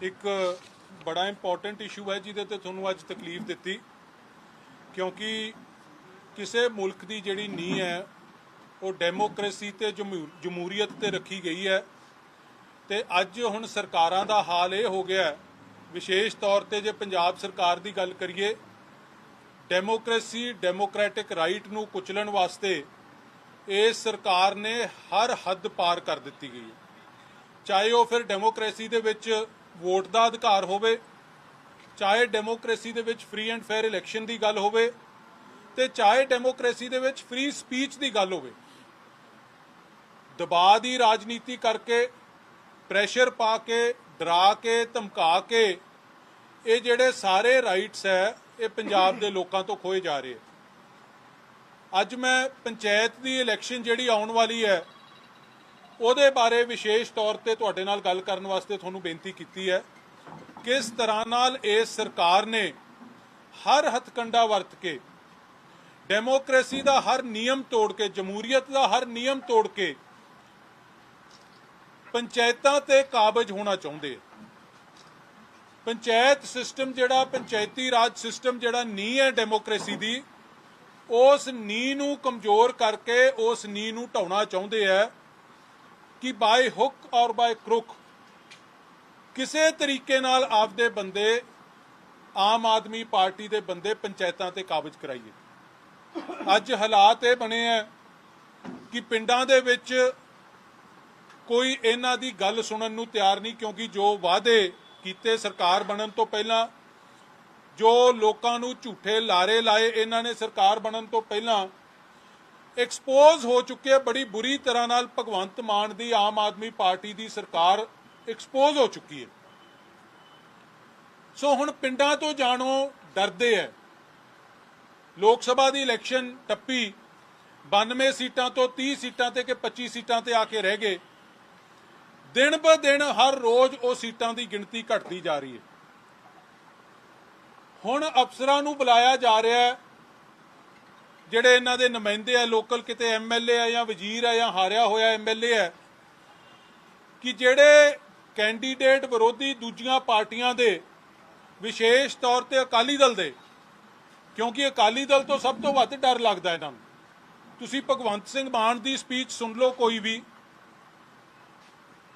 ਇੱਕ ਬੜਾ important issue ਹੈ ਜਿਹਦੇ ਤੇ ਤੁਹਾਨੂੰ ਅੱਜ ਤਕਲੀਫ ਦਿੱਤੀ, ਕਿਉਂਕਿ ਕਿਸੇ ਮੁਲਕ ਦੀ ਜਿਹੜੀ ਨੀਂਹ ਹੈ, ਉਹ ਡੈਮੋਕ੍ਰੇਸੀ ਤੇ ਜਮਹੂ- ਜਮਹੂਰੀਅਤ ਤੇ ਰੱਖੀ ਗਈ ਹੈ ਤੇ ਅੱਜ ਹੁਣ ਸਰਕਾਰਾਂ ਦਾ ਹਾਲ ਇਹ ਹੋ ਗਿਆ ਵਿਸ਼ੇਸ਼ ਤੌਰ ਤੇ ਜੇ ਪੰਜਾਬ ਸਰਕਾਰ ਦੀ ਗੱਲ ਕਰੀਏ ਡੈਮੋਕ੍ਰੇਸੀ ਡੈਮੋਕ੍ਰੈਟਿਕ ਰਾਈਟ ਨੂੰ ਕੁਚਲਣ ਵਾਸਤੇ ਇਸ ਸਰਕਾਰ ਨੇ ਹਰ ਹੱਦ ਪਾਰ ਕਰ ਦਿੱਤੀ ਗਈ ਚਾਹੇ ਉਹ ਫਿਰ ਡੈਮੋਕ੍ਰੇਸੀ ਦੇ ਵਿੱਚ ਵੋਟ ਦਾ ਅਧਿਕਾਰ ਹੋਵੇ, ਚਾਹੇ ਡੈਮੋਕ੍ਰੇਸੀ ਦੇ ਵਿੱਚ ਫ੍ਰੀ ਐਂਡ ਫੇਅਰ ਇਲੈਕਸ਼ਨ ਦੀ ਗੱਲ ਹੋਵੇ ਤੇ ਚਾਹੇ ਡੈਮੋਕ੍ਰੇਸੀ ਦੇ ਵਿੱਚ ਫ੍ਰੀ ਸਪੀਚ ਦੀ ਗੱਲ ਹੋਵੇ ਦਬਾਅ ਦੀ ਰਾਜਨੀਤੀ ਕਰਕੇ ਪ੍ਰੈਸ਼ਰ ਪਾ ਕੇ, ਡਰਾ ਕੇ, ਧਮਕਾ ਕੇ, ਇਹ ਜਿਹੜੇ ਸਾਰੇ ਰਾਈਟਸ ਹੈ, ਇਹ ਪੰਜਾਬ ਦੇ ਲੋਕਾਂ ਤੋਂ ਖੋਏ ਜਾ ਰਹੇ ਆ ਅੱਜ ਮੈਂ ਪੰਚਾਇਤ ਦੀ ਇਲੈਕਸ਼ਨ ਜਿਹੜੀ ਆਉਣ ਵਾਲੀ ਹੈ ਉਹਦੇ ਬਾਰੇ ਵਿਸ਼ੇਸ਼ ਤੌਰ ਤੇ ਤੁਹਾਡੇ ਨਾਲ ਗੱਲ ਕਰਨ ਵਾਸਤੇ ਤੁਹਾਨੂੰ ਬੇਨਤੀ ਕੀਤੀ ਹੈ ਕਿਸ ਤਰ੍ਹਾਂ ਨਾਲ ਇਸ ਸਰਕਾਰ ਨੇ ਹਰ ਹਥਕੰਡਾ ਵਰਤ ਕੇ ਡੈਮੋਕ੍ਰੇਸੀ ਦਾ ਹਰ ਨਿਯਮ ਤੋੜ ਕੇ, ਜਮਹੂਰੀਅਤ ਦਾ ਹਰ ਨਿਯਮ ਤੋੜ ਕੇ ਪੰਚਾਇਤਾਂ ਤੇ ਕਾਬਜ ਹੋਣਾ ਚਾਹੁੰਦੇ ਪੰਚਾਇਤ ਸਿਸਟਮ ਜਿਹੜਾ, ਪੰਚਾਇਤੀ ਰਾਜ ਸਿਸਟਮ ਜਿਹੜਾ ਨੀ ਹੈ ਡੈਮੋਕ੍ਰੇਸੀ ਦੀ, ਉਸ ਨੀ ਨੂੰ ਕਮਜ਼ੋਰ ਕਰਕੇ, ਉਸ ਨੀ ਨੂੰ ਢਾਉਣਾ ਚਾਹੁੰਦੇ ਆ। ਕਿ ਬਾਏ ਹੁੱਕ ਔਰ ਬਾਏ ਕਰੁਕ ਕਿਸੇ ਤਰੀਕੇ ਨਾਲ ਆਪਦੇ ਬੰਦੇ ਆਮ ਆਦਮੀ ਪਾਰਟੀ ਦੇ ਬੰਦੇ ਪੰਚਾਇਤਾਂ ਤੇ ਕਾਬਜ ਕਰਾਈਏ। ਅੱਜ ਹਾਲਾਤ ਇਹ ਬਣੇ ਆ ਕਿ ਪਿੰਡਾਂ ਦੇ ਵਿੱਚ ਕੋਈ ਇਹਨਾਂ ਦੀ ਗੱਲ ਸੁਣਨ ਨੂੰ ਤਿਆਰ ਨਹੀਂ, ਕਿਉਂਕਿ ਜੋ ਵਾਅਦੇ ਕੀਤੇ ਸਰਕਾਰ ਬਣਨ ਤੋਂ ਪਹਿਲਾਂ, ਜੋ ਲੋਕਾਂ ਨੂੰ ਝੂਠੇ ਲਾਰੇ ਲਾਏ ਇਹਨਾਂ ਨੇ ਸਰਕਾਰ ਬਣਨ ਤੋਂ ਪਹਿਲਾਂ ਐਕਸਪੋਜ਼ ਹੋ ਚੁੱਕੇ ਬੜੀ ਬੁਰੀ ਤਰ੍ਹਾਂ ਨਾਲ ਭਗਵੰਤ ਮਾਨ ਦੀ ਆਮ ਆਦਮੀ ਪਾਰਟੀ ਦੀ ਸਰਕਾਰ ਐਕਸਪੋਜ਼ ਹੋ ਚੁੱਕੀ ਹੈ। ਸੋ ਹੁਣ ਪਿੰਡਾਂ ਤੋਂ ਜਾਣੋ, ਡਰਦੇ ਐ। ਲੋਕ ਸਭਾ ਦੀ ਇਲੈਕਸ਼ਨ ਟੱਪੀ 92 ਸੀਟਾਂ ਤੋਂ 30 ਸੀਟਾਂ ਤੇ ਕਿ 25 ਸੀਟਾਂ ਤੇ ਆ ਕੇ ਰਹਿ ਗਏ। ਦਿਨ ਬ ਦਿਨ ਹਰ ਰੋਜ਼ ਉਹ ਸੀਟਾਂ ਦੀ ਗਿਣਤੀ ਘਟਦੀ ਜਾ ਰਹੀ ਹੈ। ਹੁਣ ਅਫਸਰਾਂ ਨੂੰ ਬੁਲਾਇਆ ਜਾ ਰਿਹਾ ਹੈ ਜਿਹੜੇ ਇਹਨਾਂ ਦੇ ਨੁਮਾਇੰਦੇ ਆ, ਲੋਕਲ ਕਿਤੇ ਐਮਐਲਏ ਆ ਜਾਂ ਵਜ਼ੀਰ ਆ ਜਾਂ ਹਾਰਿਆ ਹੋਇਆ ਐਮਐਲਏ ਆ, ਕਿ ਜਿਹੜੇ ਕੈਂਡੀਡੇਟ ਵਿਰੋਧੀ ਦੂਜੀਆਂ ਪਾਰਟੀਆਂ ਦੇ ਵਿਸ਼ੇਸ਼ ਤੌਰ ਤੇ ਅਕਾਲੀ ਦਲ ਦੇ, ਕਿਉਂਕਿ ਅਕਾਲੀ ਦਲ ਤੋਂ ਸਭ ਤੋਂ ਵੱਧ ਡਰ ਲੱਗਦਾ ਇਹਨਾਂ ਨੂੰ। ਤੁਸੀਂ ਭਗਵੰਤ ਸਿੰਘ ਮਾਨ ਦੀ ਸਪੀਚ ਸੁਣ ਲਓ ਕੋਈ ਵੀ।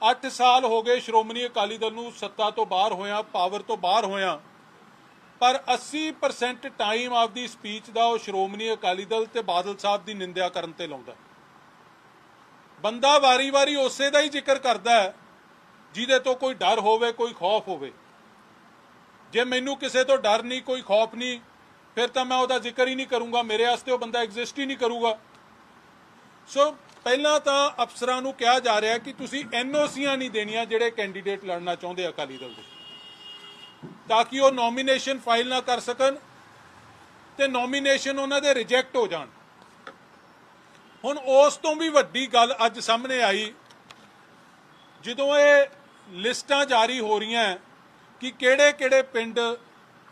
8 ਸਾਲ ਹੋ ਗਏ ਸ਼੍ਰੋਮਣੀ ਅਕਾਲੀ ਦਲ ਨੂੰ ਸੱਤਾ ਤੋਂ ਬਾਹਰ ਹੋਇਆ ਪਾਵਰ ਤੋਂ ਬਾਹਰ ਹੋਇਆ। ਪਰ 80% ਟਾਈਮ ਆਪਦੀ ਸਪੀਚ ਦਾ ਉਹ ਸ਼੍ਰੋਮਣੀ ਅਕਾਲੀ ਦਲ ਤੇ ਬਾਦਲ ਸਾਹਿਬ ਦੀ ਨਿੰਦਿਆ ਕਰਨ ਤੇ ਲਾਉਂਦਾ ਬੰਦਾ ਵਾਰੀ-ਵਾਰੀ ਉਸੇ ਦਾ ਹੀ ਜ਼ਿਕਰ ਕਰਦਾ ਹੈ, ਜਿਹਦੇ ਤੋਂ ਕੋਈ ਡਰ ਹੋਵੇ, ਕੋਈ ਖੌਫ ਹੋਵੇ। ਜੇ ਮੈਨੂੰ ਕਿਸੇ ਤੋਂ ਡਰ ਨਹੀਂ, ਕੋਈ ਖੌਫ ਨਹੀਂ, ਫਿਰ ਤਾਂ ਮੈਂ ਉਹਦਾ ਜ਼ਿਕਰ ਹੀ ਨਹੀਂ ਕਰੂੰਗਾ, ਮੇਰੇ ਵਾਸਤੇ ਉਹ ਬੰਦਾ ਐਗਜ਼ਿਸਟ ਹੀ ਨਹੀਂ ਕਰੂਗਾ। ਸੋ ਪਹਿਲਾਂ ਤਾਂ ਅਫਸਰਾਂ ਨੂੰ ਕਿਹਾ ਜਾ ਰਿਹਾ ਕਿ ਤੁਸੀਂ ਐਨਓਸੀਆਂ ਨਹੀਂ ਦੇਣੀਆਂ ਜਿਹੜੇ ਕੈਂਡੀਡੇਟ ਲੜਨਾ ਚਾਹੁੰਦੇ ਅਕਾਲੀ ਦਲ ਦੇ। ਤਾਂ ਕਿ ਉਹ ਨੋਮੀਨੇਸ਼ਨ ਫਾਈਲ ਨਾ ਕਰ ਸਕਣ ਤੇ ਨੋਮੀਨੇਸ਼ਨ ਉਹਨਾਂ ਦੇ ਰਿਜੈਕਟ ਹੋ ਜਾਣ। ਹੁਣ ਉਸ ਤੋਂ ਵੀ ਵੱਡੀ ਗੱਲ ਅੱਜ ਸਾਹਮਣੇ ਆਈ, ਜਦੋਂ ਇਹ ਲਿਸਟਾਂ ਜਾਰੀ ਹੋ ਰਹੀਆਂ ਕਿ ਕਿਹੜੇ-ਕਿਹੜੇ ਪਿੰਡ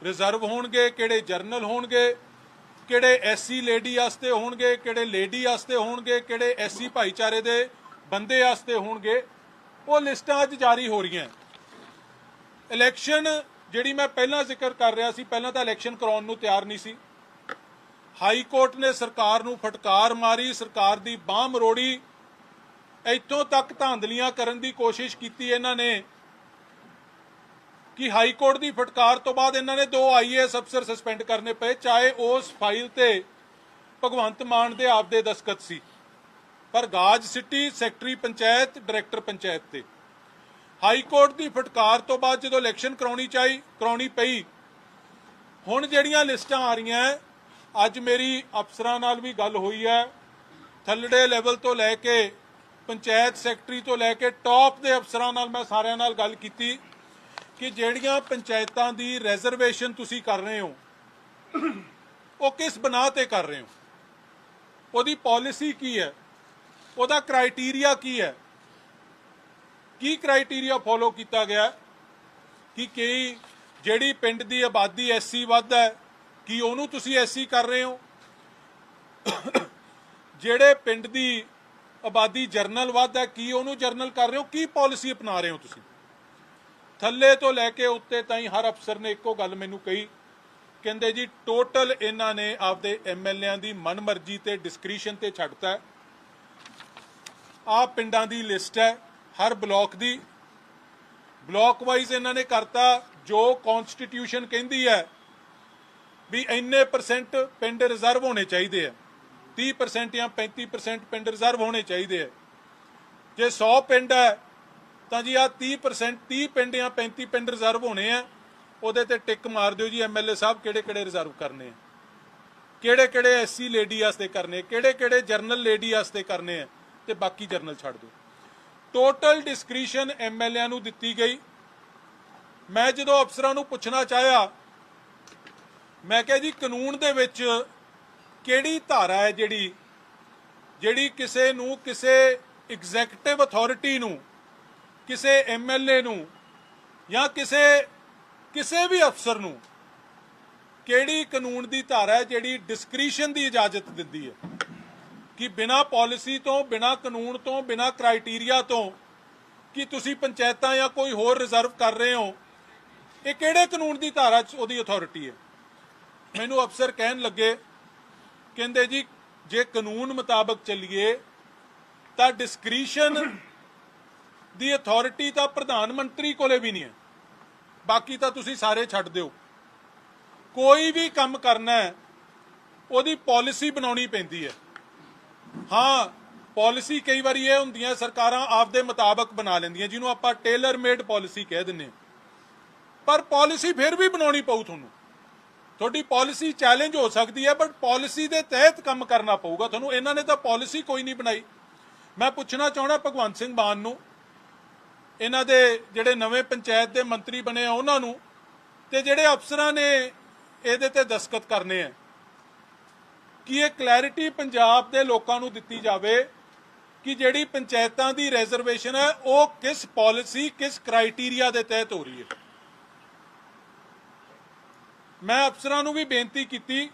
ਰਿਜ਼ਰਵ ਹੋਣਗੇ, ਕਿਹੜੇ ਜਰਨਲ ਹੋਣਗੇ, ਕਿਹੜੇ ਐਸਸੀ ਲੇਡੀ ਵਾਸਤੇ ਹੋਣਗੇ, ਕਿਹੜੇ ਲੇਡੀ ਵਾਸਤੇ ਹੋਣਗੇ, ਕਿਹੜੇ ਐਸਸੀ ਭਾਈਚਾਰੇ ਦੇ ਬੰਦੇ ਵਾਸਤੇ ਹੋਣਗੇ, ਉਹ ਲਿਸਟਾਂ ਅੱਜ ਜਾਰੀ ਹੋ ਰਹੀਆਂ ਇਲੈਕਸ਼ਨ ਜਿਹੜੀ ਮੈਂ ਪਹਿਲਾਂ ਜ਼ਿਕਰ ਕਰ ਰਿਹਾ ਸੀ, ਪਹਿਲਾਂ ਤਾਂ ਇਲੈਕਸ਼ਨ ਕਰਾਉਣ ਨੂੰ ਤਿਆਰ ਨਹੀਂ ਸੀ। ਹਾਈ ਕੋਰਟ ਨੇ ਸਰਕਾਰ ਨੂੰ ਫਟਕਾਰ ਮਾਰੀ, ਸਰਕਾਰ ਦੀ ਬਾਹ ਮਰੋੜੀ। ਇੱਥੋਂ ਤੱਕ ਧਾਂਦਲੀਆਂ ਕਰਨ ਦੀ ਕੋਸ਼ਿਸ਼ ਕੀਤੀ ਇਹਨਾਂ ਨੇ ਕਿ ਹਾਈ ਕੋਰਟ ਦੀ ਫਟਕਾਰ ਤੋਂ ਬਾਅਦ ਇਹਨਾਂ ਨੇ ਦੋ ਆਈਏਐਸ ਅਫਸਰ ਸਸਪੈਂਡ ਕਰਨੇ ਪਏ, ਚਾਹੇ ਉਸ ਫਾਈਲ ਤੇ ਭਗਵੰਤ ਮਾਨ ਦੇ ਆਪਦੇ ਦਸਖਤ ਸੀ। ਪਰ ਗਾਜ city secretary panchayat director panchayat ਤੇ। ਹਾਈ ਕੋਰਟ ਦੀ ਫਟਕਾਰ ਤੋਂ ਬਾਅਦ ਜਦੋਂ ਇਲੈਕਸ਼ਨ ਕਰਾਉਣੀ ਚਾਹੀ, ਕਰਾਉਣੀ ਪਈ, ਹੁਣ ਜਿਹੜੀਆਂ ਲਿਸਟਾਂ ਆ ਰਹੀਆਂ ਅੱਜ ਮੇਰੀ ਅਫਸਰਾਂ ਨਾਲ ਵੀ ਗੱਲ ਹੋਈ ਹੈ ਥੱਲੜੇ ਲੈਵਲ ਤੋਂ ਲੈ ਕੇ ਪੰਚਾਇਤ ਸੈਕਟਰੀ ਤੋਂ ਲੈ ਕੇ ਟੌਪ ਦੇ ਅਫਸਰਾਂ ਨਾਲ ਮੈਂ ਸਾਰਿਆਂ ਨਾਲ ਗੱਲ ਕੀਤੀ ਕਿ ਜਿਹੜੀਆਂ ਪੰਚਾਇਤਾਂ ਦੀ ਰਿਜ਼ਰਵੇਸ਼ਨ ਤੁਸੀਂ ਕਰ ਰਹੇ ਹੋ, ਉਹ ਕਿਸ ਬਣਾ ਤੇ ਕਰ ਰਹੇ ਹੋ? ਉਹਦੀ ਪਾਲਿਸੀ ਕੀ ਹੈ ਉਹਦਾ ਕ੍ਰਾਈਟੇਰੀਆ ਕੀ ਹੈ ਕੀ ਕ੍ਰਾਈਟੇਰੀਆ ਫੋਲੋ ਕੀਤਾ ਗਿਆ? ਕਿ ਕਈ ਜਿਹੜੀ ਪਿੰਡ ਦੀ ਆਬਾਦੀ ਐਸਸੀ ਵੱਧ ਹੈ, ਕੀ ਉਹਨੂੰ ਤੁਸੀਂ ਐਸਸੀ ਕਰ ਰਹੇ ਹੋ? ਜਿਹੜੇ ਪਿੰਡ ਦੀ ਆਬਾਦੀ ਜਰਨਲ ਵੱਧ ਹੈ, ਕੀ ਉਹਨੂੰ ਜਰਨਲ ਕਰ ਰਹੇ ਹੋ? ਕੀ ਪਾਲਿਸੀ ਅਪਣਾ ਰਹੇ ਹੋ ਤੁਸੀਂ? ਥੱਲੇ ਤੋਂ ਲੈ ਕੇ ਉੱਤੇ ਤਾਈਂ ਹਰ ਅਫਸਰ ਨੇ ਇੱਕੋ ਗੱਲ ਮੈਨੂੰ ਕਹੀ। ਕਹਿੰਦੇ ਜੀ ਟੋਟਲ ਇਹਨਾਂ ਨੇ ਆਪਦੇ ਐਮਐਲਏਆਂ ਦੀ ਮਨਮਰਜ਼ੀ ਤੇ ਡਿਸਕ੍ਰੀਸ਼ਨ ਤੇ ਛੱਡਤਾ ਆ ਪਿੰਡਾਂ ਦੀ ਲਿਸਟ ਹੈ। ਹਰ ਬਲਾਕ ਦੀ। ਬਲਾਕ ਵਾਈਜ਼ ਇਹਨਾਂ ਨੇ ਕਰਤਾ ਜੋ ਕਨਸਟੀਟਿਊਸ਼ਨ ਕਹਿੰਦੀ ਹੈ ਵੀ ਇੰਨੇ ਪਰਸੈਂਟ ਪਿੰਡ ਰਿਜ਼ਰਵ ਹੋਣੇ ਚਾਹੀਦੇ ਆ। 30% ਜਾਂ 35% ਪਿੰਡ ਰਿਜ਼ਰਵ ਹੋਣੇ ਚਾਹੀਦੇ ਆ। ਜੇ 100 ਪਿੰਡ ਹੈ, ਤਾਂ ਜੀ ਆ 30% 30 ਪਿੰਡ ਜਾਂ 35 ਪਿੰਡ ਰਿਜ਼ਰਵ ਹੋਣੇ ਆ, ਉਹਦੇ ਤੇ ਟਿਕ ਮਾਰ ਦਿਓ ਜੀ ਐਮਐਲਏ ਸਾਹਿਬ ਕਿਹੜੇ ਕਿਹੜੇ ਰਿਜ਼ਰਵ ਕਰਨੇ ਆ। ਕਿਹੜੇ ਕਿਹੜੇ ਐਸਸੀ ਲੇਡੀ ਵਾਸਤੇ ਕਰਨੇ ਕਿਹੜੇ ਕਿਹੜੇ ਜਰਨਲ ਲੇਡੀ ਵਾਸਤੇ ਕਰਨੇ ਆ, ਤੇ ਬਾਕੀ ਜਰਨਲ ਛੱਡ ਦਿਓ। ਟੋਟਲ ਡਿਸਕ੍ਰੀਸ਼ਨ ਐਮਐਲਏ ਨੂੰ ਦਿੱਤੀ ਗਈ। ਮੈਂ ਜਦੋਂ ਅਫਸਰਾਂ ਨੂੰ ਪੁੱਛਣਾ ਚਾਹਿਆ, ਮੈਂ ਕਿਹਾ ਜੀ, ਕਾਨੂੰਨ ਦੇ ਵਿੱਚ ਕਿਹੜੀ ਧਾਰਾ ਹੈ ਜਿਹੜੀ ਜਿਹੜੀ ਕਿਸੇ ਨੂੰ, ਕਿਸੇ ਐਗਜ਼ੈਕਟਿਵ ਅਥਾਰਟੀ ਨੂੰ, ਕਿਸੇ ਐਮਐਲਏ ਨੂੰ ਜਾਂ ਕਿਸੇ ਕਿਸੇ ਵੀ ਅਫਸਰ ਨੂੰ ਕਿਹੜੀ ਕਾਨੂੰਨ ਦੀ ਧਾਰਾ ਹੈ ਜਿਹੜੀ ਡਿਸਕ੍ਰੀਸ਼ਨ ਦੀ ਇਜਾਜ਼ਤ ਦਿੰਦੀ ਹੈ? ਕਿ ਬਿਨਾ ਪਾਲਿਸੀ ਤੋਂ, ਬਿਨਾ ਕਾਨੂੰਨ ਤੋਂ, ਬਿਨਾ ਕ੍ਰਾਈਟੇਰੀਆ ਤੋਂ ਕਿ ਤੁਸੀਂ ਪੰਚਾਇਤਾਂ ਜਾਂ ਕੋਈ ਹੋਰ ਰਿਜ਼ਰਵ ਕਰ ਰਹੇ ਹੋ, ਇਹ ਕਿਹੜੇ ਕਾਨੂੰਨ ਦੀ ਧਾਰਾ 'ਚ ਉਹਦੀ ਅਥਾਰਟੀ ਹੈ? ਮੈਨੂੰ ਅਫਸਰ ਕਹਿਣ ਲੱਗੇ, ਕਹਿੰਦੇ ਜੀ, ਜੇ ਕਾਨੂੰਨ ਮੁਤਾਬਕ ਚੱਲੀਏ, ਤਾਂ ਡਿਸਕ੍ਰੀਸ਼ਨ ਦੀ ਅਥਾਰਟੀ ਤਾਂ ਪ੍ਰਧਾਨ ਮੰਤਰੀ ਕੋਲੇ ਵੀ ਨਹੀਂ ਹੈ। ਬਾਕੀ ਤਾਂ ਤੁਸੀਂ ਸਾਰੇ ਛੱਡ ਦਿਓ। ਕੋਈ ਵੀ ਕੰਮ ਕਰਨਾ ਹੈ, ਉਹਦੀ ਪਾਲਿਸੀ ਬਣਾਉਣੀ ਪੈਂਦੀ ਹੈ। ਹਾਂ ਪਾਲਿਸੀ ਕਈ ਵਾਰੀ ਇਹ ਹੁੰਦੀ ਹੈ ਸਰਕਾਰਾਂ ਆਪਦੇ ਮੁਤਾਬਕ ਬਣਾ ਲੈਂਦੀਆਂ, ਜਿਹਨੂੰ ਆਪਾਂ ਟੇਲਰ ਮੇਡ ਪਾਲਿਸੀ ਕਹਿ ਦਿੰਨੇ ਹਾਂ। ਪਰ ਪਾਲਿਸੀ ਫਿਰ ਵੀ ਬਣਾਉਣੀ ਪਊ ਤੁਹਾਨੂੰ। ਤੁਹਾਡੀ ਪਾਲਿਸੀ ਚੈਲੰਜ ਹੋ ਸਕਦੀ ਹੈ ਬਟ ਪਾਲਿਸੀ ਦੇ ਤਹਿਤ ਕੰਮ ਕਰਨਾ ਪਊਗਾ ਤੁਹਾਨੂੰ। ਇਹਨਾਂ ਨੇ ਤਾਂ ਪਾਲਿਸੀ ਕੋਈ ਨਹੀਂ ਬਣਾਈ। ਮੈਂ ਪੁੱਛਣਾ ਚਾਹਣਾ ਭਗਵੰਤ ਸਿੰਘ ਮਾਨ ਨੂੰ, ਇਹਨਾਂ ਦੇ ਜਿਹੜੇ ਨਵੇਂ ਪੰਚਾਇਤ ਦੇ ਮੰਤਰੀ ਬਣੇ ਆ ਉਹਨਾਂ ਨੂੰ, ਤੇ ਜਿਹੜੇ ਅਫਸਰਾਂ ਨੇ ਇਹਦੇ ਤੇ ਦਸਖਤ ਕਰਨੇ ਆ। ਕਿ ਇਹ ਕਲੈਰਿਟੀ ਪੰਜਾਬ ਦੇ ਲੋਕਾਂ ਨੂੰ ਦਿੱਤੀ ਜਾਵੇ ਕਿ ਜਿਹੜੀ ਪੰਚਾਇਤਾਂ ਦੀ ਰਿਜ਼ਰਵੇਸ਼ਨ ਹੈ, ਉਹ ਕਿਸ ਪਾਲਿਸੀ ਕਿਸ ਕ੍ਰਾਈਟੇਰੀਆ ਦੇ ਤਹਿਤ ਹੋ ਰਹੀ ਹੈ। ਮੈਂ ਅਫਸਰਾਂ ਨੂੰ ਵੀ ਬੇਨਤੀ ਕੀਤੀ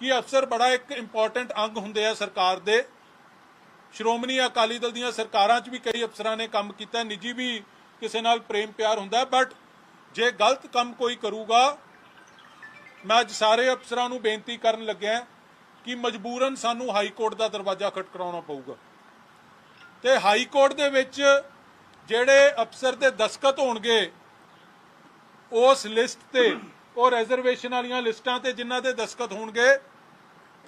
ਕਿ ਅਫਸਰ ਬੜਾ ਇੱਕ ਇੰਪੋਰਟੈਂਟ ਅੰਗ ਹੁੰਦੇ ਆ ਸਰਕਾਰ ਦੇ। ਸ਼੍ਰੋਮਣੀ ਅਕਾਲੀ ਦਲ ਦੀਆਂ ਸਰਕਾਰਾਂ 'ਚ ਵੀ ਕਈ ਅਫਸਰਾਂ ਨੇ ਕੰਮ ਕੀਤਾ, ਨਿੱਜੀ ਵੀ ਕਿਸੇ ਨਾਲ ਪ੍ਰੇਮ ਪਿਆਰ ਹੁੰਦਾ ਬਟ ਜੇ ਗਲਤ ਕੰਮ ਕੋਈ ਕਰੂਗਾ, ਮੈਂ ਅੱਜ ਸਾਰੇ ਅਫਸਰਾਂ ਨੂੰ ਬੇਨਤੀ ਕਰਨ ਲੱਗਿਆ ਕਿ ਮਜਬੂਰਨ ਸਾਨੂੰ ਹਾਈ ਕੋਰਟ ਦਾ ਦਰਵਾਜ਼ਾ ਖਟਕਰਾਉਣਾ ਪਊਗਾ। ਤੇ ਹਾਈ ਕੋਰਟ ਦੇ ਵਿੱਚ ਜਿਹੜੇ ਅਫਸਰ ਦੇ ਦਸਖਤ ਹੋਣਗੇ, ਉਸ ਲਿਸਟ ਤੇ, ਉਹ ਰਿਜ਼ਰਵੇਸ਼ਨ ਵਾਲੀਆਂ ਲਿਸਟਾਂ ਤੇ ਜਿਨ੍ਹਾਂ ਦੇ ਦਸਖਤ ਹੋਣਗੇ,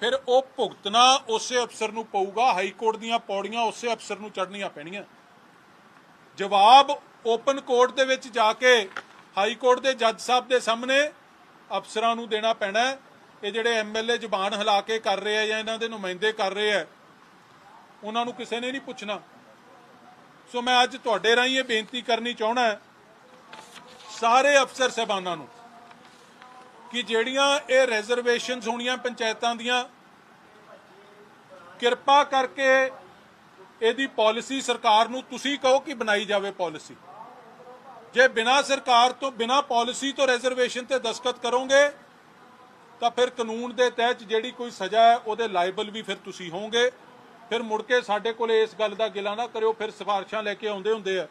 ਫਿਰ ਉਹ ਭੁਗਤਣਾ ਉਸੇ ਅਫਸਰ ਨੂੰ ਪਊਗਾ, ਹਾਈ ਕੋਰਟ ਦੀਆਂ ਪੌੜੀਆਂ ਉਸੇ ਅਫਸਰ ਨੂੰ ਚੜ੍ਹਨੀਆਂ ਪੈਣੀਆਂ। ਜਵਾਬ ਓਪਨ ਕੋਰਟ ਦੇ ਵਿੱਚ ਜਾ ਕੇ ਹਾਈ ਕੋਰਟ ਦੇ ਜੱਜ ਸਾਹਿਬ ਦੇ ਸਾਹਮਣੇ ਅਫਸਰਾਂ ਨੂੰ ਦੇਣਾ ਪੈਣਾ ਇਹ ਜਿਹੜੇ ਐਮਐਲਏ ਜ਼ੁਬਾਨ ਹਿਲਾ ਕੇ ਕਰ ਰਹੇ ਆ ਜਾਂ ਇਹਨਾਂ ਦੇ ਨੁਮਾਇੰਦੇ ਕਰ ਰਹੇ ਆ, ਉਹਨਾਂ ਨੂੰ ਕਿਸੇ ਨੇ ਨਹੀਂ ਪੁੱਛਣਾ। ਸੋ ਮੈਂ ਅੱਜ ਤੁਹਾਡੇ ਰਾਹੀਂ ਇਹ ਬੇਨਤੀ ਕਰਨੀ ਚਾਹਣਾ ਸਾਰੇ ਅਫਸਰ ਸਹਿਬਾਨਾਂ ਨੂੰ, ਕਿ ਜਿਹੜੀਆਂ ਇਹ ਰਿਜ਼ਰਵੇਸ਼ਨਸ ਹੋਣੀਆਂ ਪੰਚਾਇਤਾਂ ਦੀਆਂ, ਕਿਰਪਾ ਕਰਕੇ ਇਹਦੀ ਪਾਲਿਸੀ ਸਰਕਾਰ ਨੂੰ ਤੁਸੀਂ ਕਹੋ ਕਿ ਬਣਾਈ ਜਾਵੇ ਪਾਲਿਸੀ ਜੇ ਬਿਨਾ ਸਰਕਾਰ ਤੋਂ, ਬਿਨਾ ਪਾਲਿਸੀ ਤੋਂ ਰਿਜ਼ਰਵੇਸ਼ਨ ਤੇ ਦਸਖਤ ਕਰੋਗੇ ਤਾਂ ਫਿਰ ਕਾਨੂੰਨ ਦੇ ਤਹਿਤ ਜਿਹੜੀ ਕੋਈ ਸਜ਼ਾ ਹੈ, ਉਹਦੇ ਲਾਇਬਲ ਵੀ ਫਿਰ ਤੁਸੀਂ ਹੋਵੋਗੇ। ਫਿਰ ਮੁੜ ਕੇ ਸਾਡੇ ਕੋਲੇ ਇਸ ਗੱਲ ਦਾ ਗਿਲਾ ਨਾ ਕਰਿਓ, ਫਿਰ ਸਿਫਾਰਿਸ਼ਾਂ ਲੈ ਕੇ ਆਉਂਦੇ ਹੁੰਦੇ ਆ।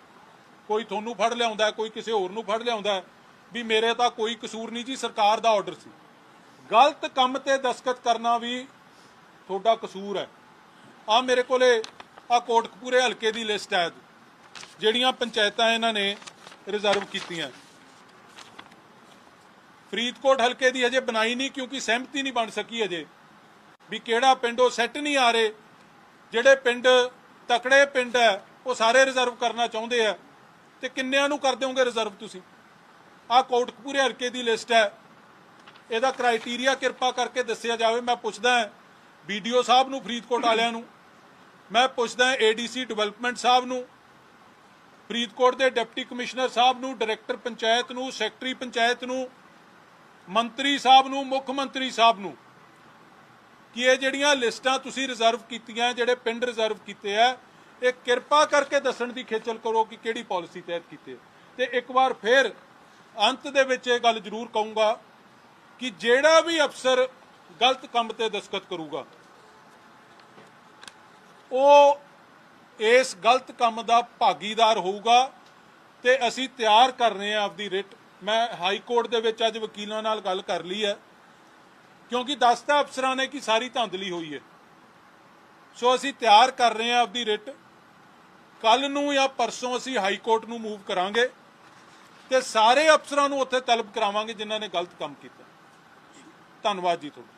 ਕੋਈ ਤੁਹਾਨੂੰ ਫੜ ਲਿਆਉਂਦਾ ਕੋਈ ਕਿਸੇ ਹੋਰ ਨੂੰ ਫੜ ਲਿਆਉਂਦਾ ਵੀ ਮੇਰੇ ਤਾਂ ਕੋਈ ਕਸੂਰ ਨਹੀਂ ਜੀ, ਸਰਕਾਰ ਦਾ ਆਰਡਰ ਸੀ। ਗਲਤ ਕੰਮ ਤੇ ਦਸਖਤ ਕਰਨਾ ਵੀ ਤੁਹਾਡਾ ਕਸੂਰ ਹੈ। ਆ ਮੇਰੇ ਕੋਲੇ ਆ ਕੋਟਕਪੂਰੇ ਹਲਕੇ ਦੀ ਲਿਸਟ ਹੈ। ਜਿਹੜੀਆਂ ਪੰਚਾਇਤਾਂ ਇਹਨਾਂ ਨੇ ਰਿਜ਼ਰਵ ਕੀਤੀਆਂ। ਫਰੀਦਕੋਟ ਹਲਕੇ ਦੀ ਅਜੇ ਬਣਾਈ ਨਹੀਂ ਕਿਉਂਕਿ ਸਹਿਮਤੀ ਨਹੀਂ ਬਣ ਸਕੀ ਅਜੇ ਵੀ ਕਿਹੜਾ ਪਿੰਡ ਉਹ ਸੈੱਟ ਨਹੀਂ ਆ ਰਹੇ। ਜਿਹੜੇ ਪਿੰਡ ਤਕੜੇ ਪਿੰਡ ਹੈ, ਉਹ ਸਾਰੇ ਰਿਜ਼ਰਵ ਕਰਨਾ ਚਾਹੁੰਦੇ ਆ ਤੇ ਕਿੰਨਿਆਂ ਨੂੰ ਕਰ ਦਿਓਗੇ ਰਿਜ਼ਰਵ ਤੁਸੀਂ? ਆ ਕੋਟਕਪੂਰੇ ਹਲਕੇ ਦੀ ਲਿਸਟ ਹੈ। ਇਹਦਾ ਕ੍ਰਾਈਟੇਰੀਆ ਕਿਰਪਾ ਕਰਕੇ ਦੱਸਿਆ ਜਾਵੇ। ਮੈਂ ਪੁੱਛਦਾ ਵੀਡੀਓ ਸਾਹਿਬ ਨੂੰ, ਫਰੀਦਕੋਟ ਵਾਲਿਆਂ ਨੂੰ। ਮੈਂ ਪੁੱਛਦਾ ਏਡੀਸੀ ਡਿਵੈਲਪਮੈਂਟ ਸਾਹਿਬ ਨੂੰ। ਫਰੀਦਕੋਟ ਦੇ ਡਿਪਟੀ ਕਮਿਸ਼ਨਰ ਸਾਹਿਬ ਨੂੰ ਡਾਇਰੈਕਟਰ ਪੰਚਾਇਤ ਨੂੰ ਸੈਕਟਰੀ ਪੰਚਾਇਤ ਨੂੰ ਮੰਤਰੀ ਸਾਹਿਬ ਨੂੰ, ਮੁੱਖ ਮੰਤਰੀ ਸਾਹਿਬ ਨੂੰ, ਕਿ ਇਹ ਜਿਹੜੀਆਂ ਲਿਸਟਾਂ ਤੁਸੀਂ ਰਿਜ਼ਰਵ ਕੀਤੀਆਂ, ਜਿਹੜੇ ਪਿੰਡ ਰਿਜ਼ਰਵ ਕੀਤੇ ਆ, ਇਹ ਕਿਰਪਾ ਕਰਕੇ ਦੱਸਣ ਦੀ ਖੇਚਲ ਕਰੋ ਕਿ ਕਿਹੜੀ ਪਾਲਿਸੀ ਤਹਿਤ ਕੀਤੇ ਤੇ ਇੱਕ ਵਾਰ ਫਿਰ ਅੰਤ ਦੇ ਵਿੱਚ ਇਹ ਗੱਲ ਜ਼ਰੂਰ ਕਹੂੰਗਾ ਕਿ ਜਿਹੜਾ ਵੀ ਅਫਸਰ ਗਲਤ ਕੰਮ ਤੇ ਦਸਖਤ ਕਰੂਗਾ, ਉਹ ਇਸ ਗਲਤ ਕੰਮ ਦਾ ਭਾਗੀਦਾਰ ਹੋਊਗਾ ਤੇ ਅਸੀਂ ਤਿਆਰ ਕਰ ਰਹੇ ਹਾਂ ਆਪਦੀ ਰਿਟ ਮੈਂ ਹਾਈ ਕੋਰਟ ਦੇ ਵਿੱਚ ਅੱਜ ਵਕੀਲਾਂ ਨਾਲ ਗੱਲ ਕਰ ਲਈ ਹੈ, ਕਿਉਂਕਿ ਦੱਸਤਾ ਅਫਸਰਾਂ ਨੇ ਕਿ ਸਾਰੀ ਧੰਦਲੀ ਹੋਈ ਹੈ। ਸੋ ਅਸੀਂ ਤਿਆਰ ਕਰ ਰਹੇ ਹਾਂ ਆਪਦੀ ਰਿਟ। ਕੱਲ ਨੂੰ ਜਾਂ ਪਰਸੋਂ ਅਸੀਂ ਹਾਈ ਕੋਰਟ ਨੂੰ ਮੂਵ ਕਰਾਂਗੇ ਤੇ ਸਾਰੇ ਅਫਸਰਾਂ ਨੂੰ ਉੱਥੇ ਤਲਬ ਕਰਾਵਾਂਗੇ ਜਿਨ੍ਹਾਂ ਨੇ ਗਲਤ ਕੰਮ ਕੀਤਾ। ਧੰਨਵਾਦ ਜੀ ਤੁਹਾਡਾ।